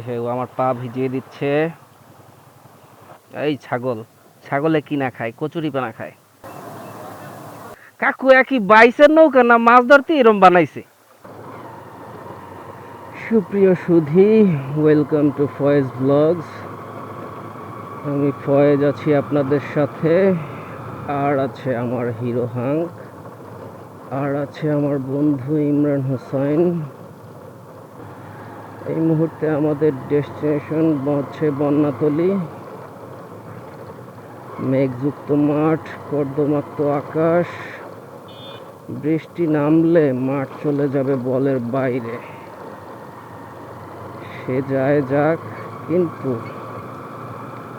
ঢেউ আমার পা ভিজিয়ে দিচ্ছে। এই ছাগল, ছাগলে কি না খায়, কচুরি পানা খায়। কাকু একই বাইসের নৌকা না মাছ ধরতে এরম বানাইছে? সুপ্রিয় সুধি ওয়েলকাম টু ফয়েজ ব্লগস আমি ফয়েজ আছি আপনাদের সাথে। আর আছে আমার হিরো হাঙ্ক। আর আছে আমার বন্ধু ইমরান হোসেন। এই মুহূর্তে আমাদের ডেস্টিনেশন হচ্ছে বন্যাতলি। মেঘযুক্ত মাঠ, কর্দমাক্ত আকাশ। বৃষ্টি নামলে মাঠ চলে যাবে বলের বাইরে। সে যায় যাক, কিন্তু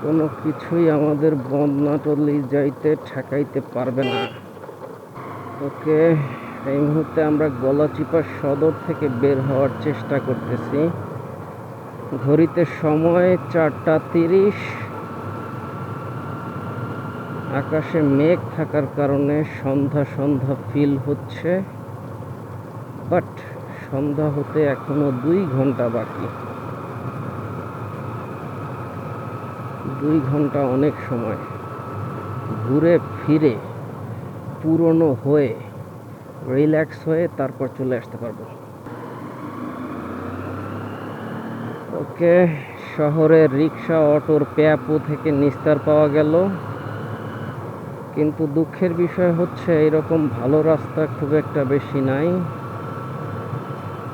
কোনো কিছুই আমাদের বন্যাতলি যাইতে ঠেকাইতে পারবে না। ওকে। এই মুহূর্তে আমরা গলাচিপা সদর থেকে বের হওয়ার চেষ্টা করতেছি। ঘড়িতে সময় চারটা তিরিশ। আকাশে মেঘ থাকার কারণে সন্ধ্যা সন্ধ্যা ফিল হচ্ছে। বাট সন্ধ্যা হতে এখনও দুই ঘণ্টা বাকি। দুই ঘণ্টা অনেক সময়। ঘুরে ফিরে, পুরনো হয়ে রিল্যাক্স হয়ে তারপর চলে আসতে পারব। ওকে শহরের রিক্সা, অটোর প্যাপো থেকে নিস্তার পাওয়া গেল। কিন্তু দুঃখের বিষয় হচ্ছে, এরকম ভালো রাস্তা খুব একটা বেশি নাই।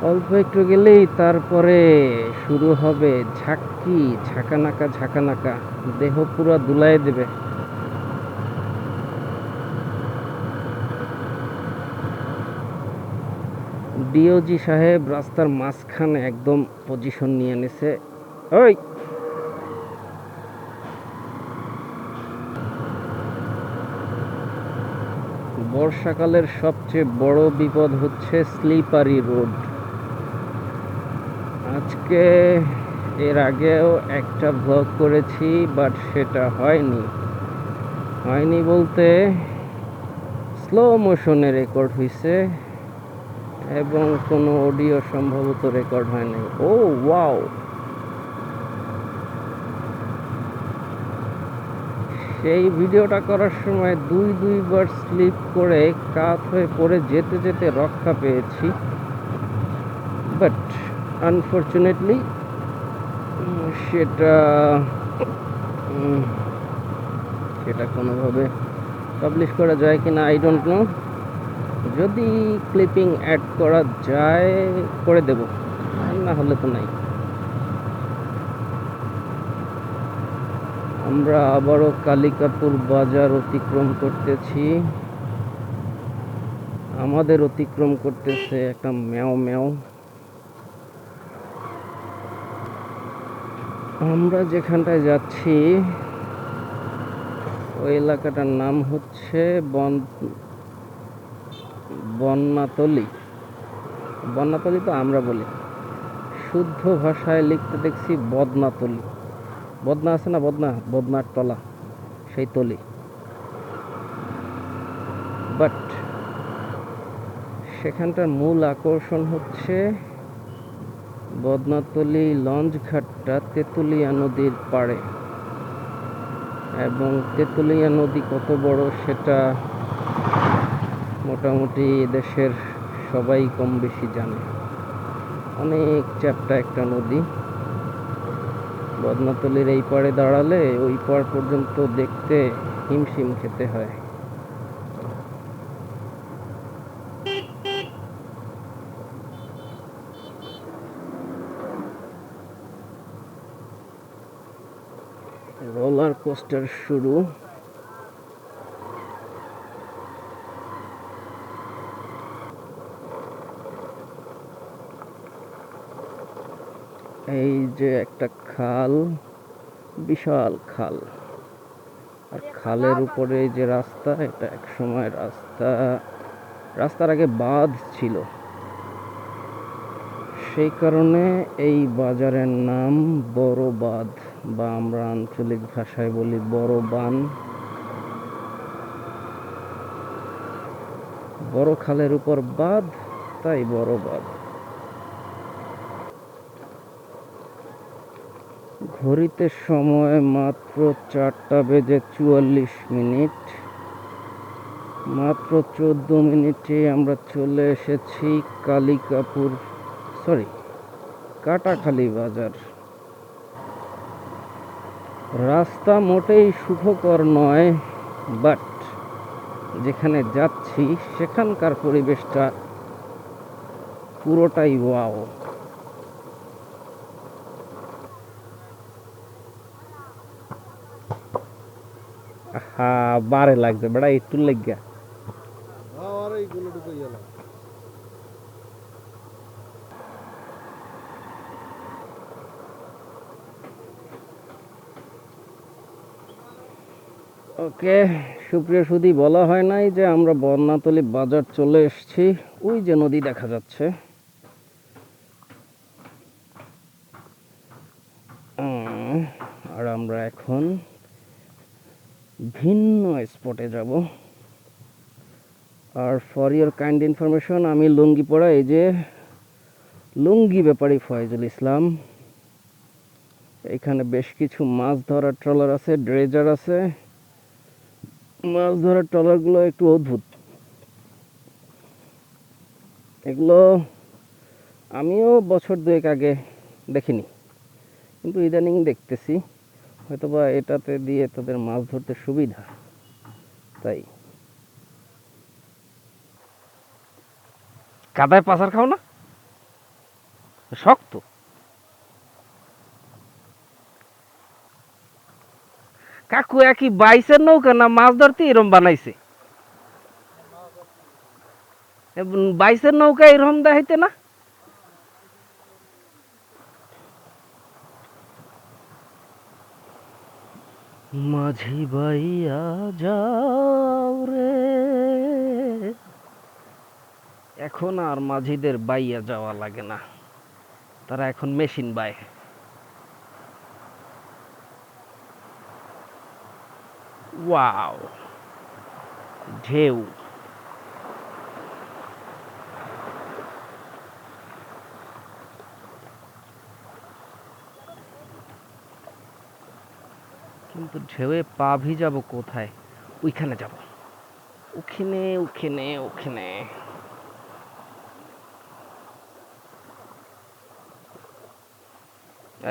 অল্প একটু গেলেই তারপরে শুরু হবে ঝাক্কি, ঝাঁকানাকা ঝাঁকানাকা। দেহ পুরো দুলাই দেবে। ডিওজি সাহেব রাস্তার মাঝখানে একদম পজিশন নিয়ে নিছে। ওই! বর্ষাকালের সবচেয়ে বড় বিপদ হচ্ছে স্লিপারি রোড। আজকে এর আগেও একটা ব্লগ করেছি বাট সেটা হয়নি। হয়নি বলতে স্লো মোশনে রেকর্ড হয়েছে এবং কোনো অডিও সম্ভবত রেকর্ড হয়নি। Oh wow. সেই ভিডিওটা করার সময় দুই দুইবার স্লিপ করে কাত হয়ে পড়ে যেতে যেতে রক্ষা পেয়েছি। বাট, আনফর্চুনেটলি, সেটা সেটা কোনোভাবে পাবলিশ করা যায় কিনা আই ডোন্ট নো যদি ক্লিপিং অ্যাড করা যায়, করে দেব। না হলে তো নাই। আমরা আবারও কালিকাপুর বাজার অতিক্রম করতেছি। আমাদের অতিক্রম করতেছে একটা ম্যাও ম্যাও। আমরা যেখানটায় যাচ্ছি, ওই এলাকাটার নাম হচ্ছে বন বন্যাতলি। বন্যাতলি তো আমরা বলি। শুদ্ধ ভাষায় লিখতে দেখছি বদনাতলি। বদনা আছে না বদনা? বদনার তলা, সেই তলি। বাট সেখানটার মূল আকর্ষণ হচ্ছে বদনাতলি লঞ্চ ঘাটটা তেঁতুলিয়া নদীর পাড়ে। এবং তেঁতুলিয়া নদী কত বড় সেটা মোটামুটি দেশের সবাই কম বেশি জানে। অনেক চ্যাপ্টা একটা নদী। বদনাতলির এই পাড়ে দাঁড়ালে ওই পাড় পর্যন্ত দেখতে হিমশিম খেতে হয়। রোলার কোস্টার শুরু। এই যে একটা খাল, বিশাল খাল। আর খালের উপরে যে রাস্তা, এটা এক সময় রাস্তা। রাস্তার আগে বাঁধ ছিল। সেই কারণে এই বাজারের নাম বড় বাঁধ বা আমরা আঞ্চলিক ভাষায় বলি বড় বান। বড় খালের উপর বাঁধ, তাই বড় বাঁধ। ঘড়িতে সময় মাত্র চারটা বেজে চুয়াল্লিশ মিনিট। মাত্র চোদ্দ মিনিটে আমরা চলে এসেছি কালিকাপুর, সরি, কাটাখালী বাজার। রাস্তা মোটেই সুখকর নয় বাট যেখানে যাচ্ছি সেখানকার পরিবেশটা পুরোটাই ওয়াও বারে লাগছে বেড়া একটু লেগে আর এইগুলো ওকে, সুপ্রিয় সুদী, বলা হয় নাই যে আমরা বন্যাতলি বাজার চলে এসেছি। ওই যে নদী দেখা যাচ্ছে। আর আমরা এখন ভিন্ন স্পটে যাব। আর ফর ইয়োর কাইন্ড ইনফরমেশন আমি লুঙ্গি পরা এই যে লুঙ্গি ব্যাপারী ফয়জুল ইসলাম। এখানে বেশ কিছু মাছ ধরার ট্রলার আছে, ড্রেজার আছে। মাছ ধরার ট্রলারগুলো একটু অদ্ভুত। এগুলো আমিও বছর দুয়েক আগে দেখিনি, কিন্তু ইদানিং দেখতেছি। হয়তোবা এটাতে দিয়ে তাদের মাছ ধরতে সুবিধা, তাই। কাদায় পাচার খাও না। শক্ত। কাকু, একই বাইসের নৌকা না মাছ ধরতে এরম বানাইছে? বাইসের নৌকা এরম দেখাইতে না? মাঝি বাইয়া যাও রে। এখন আর মাঝিদের বাইয়া যাওয়া লাগে না। তারা এখন মেশিন বায়। ওয়াও, ঢেউ। কিন্তু ঢেউয়ে পা ভিজাবো কোথায়? ওইখানে যাব। ওখানে ওখানে ওখানে।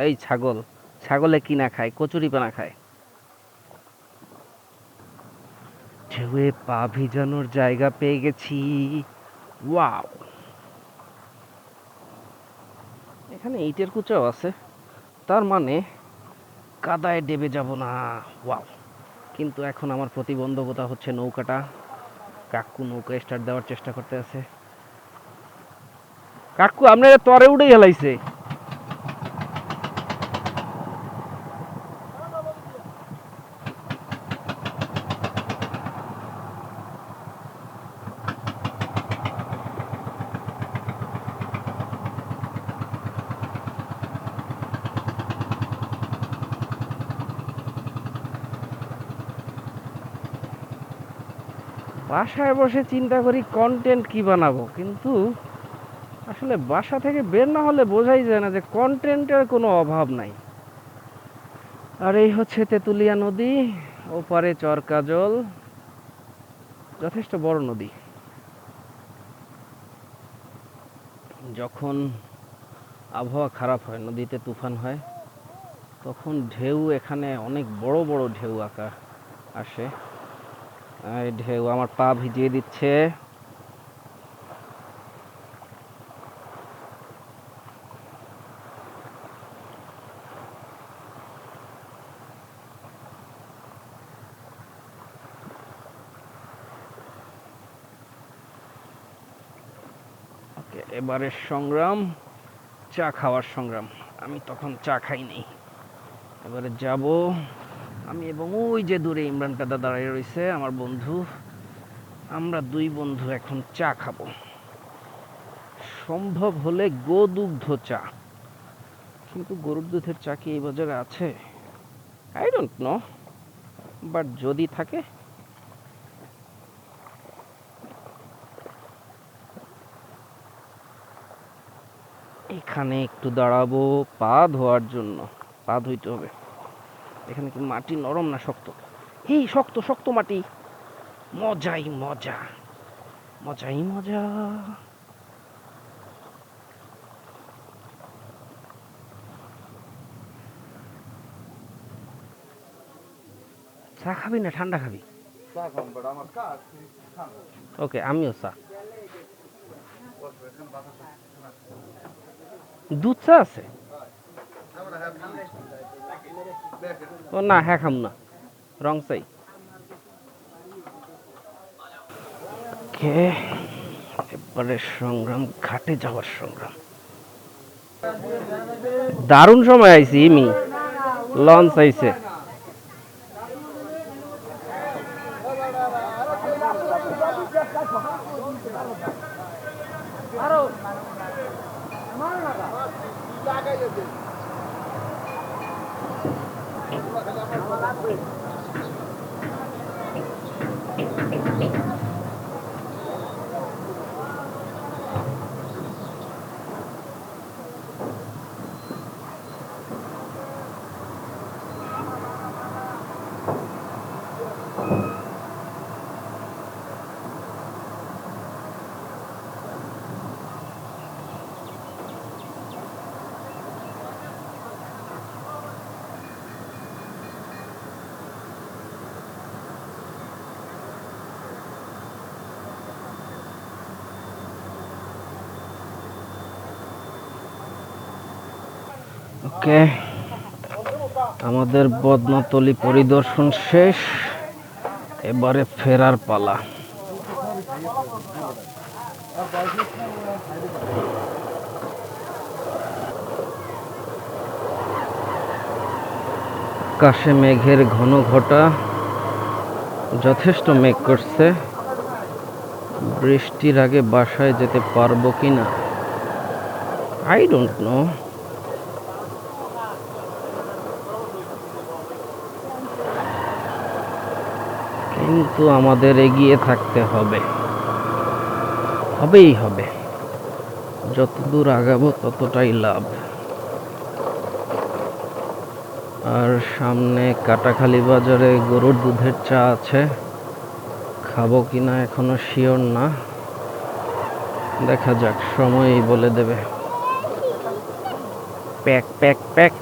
এই ছাগল, ছাগলে কি না খায়? কচুরি পানা খায়। ঢেউয়ে পা ভিজানোর জায়গা পেয়ে গেছি। ওয়াও। এখানে ইটের কুচাও আছে। তার মানে কাদায় ডেবে যাব না। ওয়াও। কিন্তু এখন আমার প্রতিবন্ধকতা হচ্ছে নৌকাটা। কাকু নৌকা স্টার্ট দেওয়ার চেষ্টা করতে আছে। কাকু, আপনার তরে উঠে হেলাইছে। বাসায় বসে চিন্তা করি কন্টেন্ট কি বানাবো, কিন্তু আসলে বাসা থেকে বের না হলে বোঝাই যায় না যে কন্টেন্টের কোনো অভাব নাই। আর এই হচ্ছে তেঁতুলিয়া নদী, ওপারে চরকাজল যথেষ্ট বড় নদী। যখন আবহাওয়া খারাপ হয়, নদীতে তুফান হয়, তখন ঢেউ এখানে অনেক বড় বড় ঢেউ আঁকা আসে। ঢেউ আমার পা ভিজিয়ে দিচ্ছে। এবারের সংগ্রাম, চা খাওয়ার সংগ্রাম। আমি তখন চা খাইনি এবারে যাব। আমি এবং ওই যে দূরে ইমরান কাদা দাঁড়িয়ে রয়েছে, আমার বন্ধু। আমরা দুই বন্ধু এখন চা খাব। সম্ভব হলে গোদুগ্ধ চা। কিন্তু গরুর দুধের চা কি এই বাজারে আছে? আই ডোন্ট নো বাট যদি থাকে, এখানে একটু দাঁড়াবো, পা ধোয়ার জন্য। পা ধুইতে হবে। এখানে কি মাটি নরম না শক্ত। এই শক্ত শক্ত মাটি। মজাই মজা। মজাই মজা। চা খাবি না ঠান্ডা খাবি? ওকে আমিও চা। দুধ চা আছে? ও না হ্যাঁ খাম না। রং চাই। এবারে সংগ্রাম, ঘাটে যাওয়ার সংগ্রাম। দারুণ সময় আইছি, ইমি। লঞ্চ আইছে। ওকে। আমাদের বদনাতলি পরিদর্শন শেষ। এবারে ফেরার পালা। আকাশে মেঘের ঘন ঘটা। যথেষ্ট মেঘ করছে। বৃষ্টির আগে বাসায় যেতে পারব কিনা? আই ডোন্ট নো কিন্তু আমাদের এগিয়ে থাকতে হবে। হবেই হবে। যতদূর আগাবো ততটাই লাভ। আর সামনে কাটাখালি বাজারে গরুর দুধের চা আছে। খাব কিনা এখনও শিওর না। দেখা যাক, সময়ই বলে দেবে। Pack pack pack.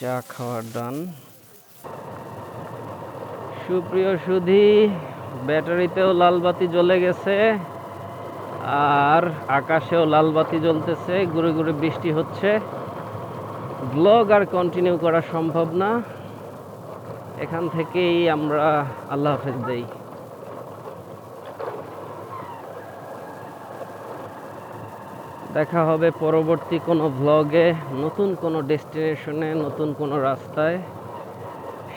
চা খাওয়ার ডান সুপ্রিয় সুধি, ব্যাটারিতেও লাল বাতি জ্বলে গেছে আর আকাশেও লাল বাতি জ্বলতেছে ঘুরে ঘুরে বৃষ্টি হচ্ছে। ব্লগ আর কন্টিনিউ করা সম্ভব না। এখান থেকেই আমরা আল্লাহ হাফেজ দেই। দেখা হবে পরবর্তী কোনো ভ্লগে নতুন কোনো ডেস্টিনেশনে নতুন কোনো রাস্তায়।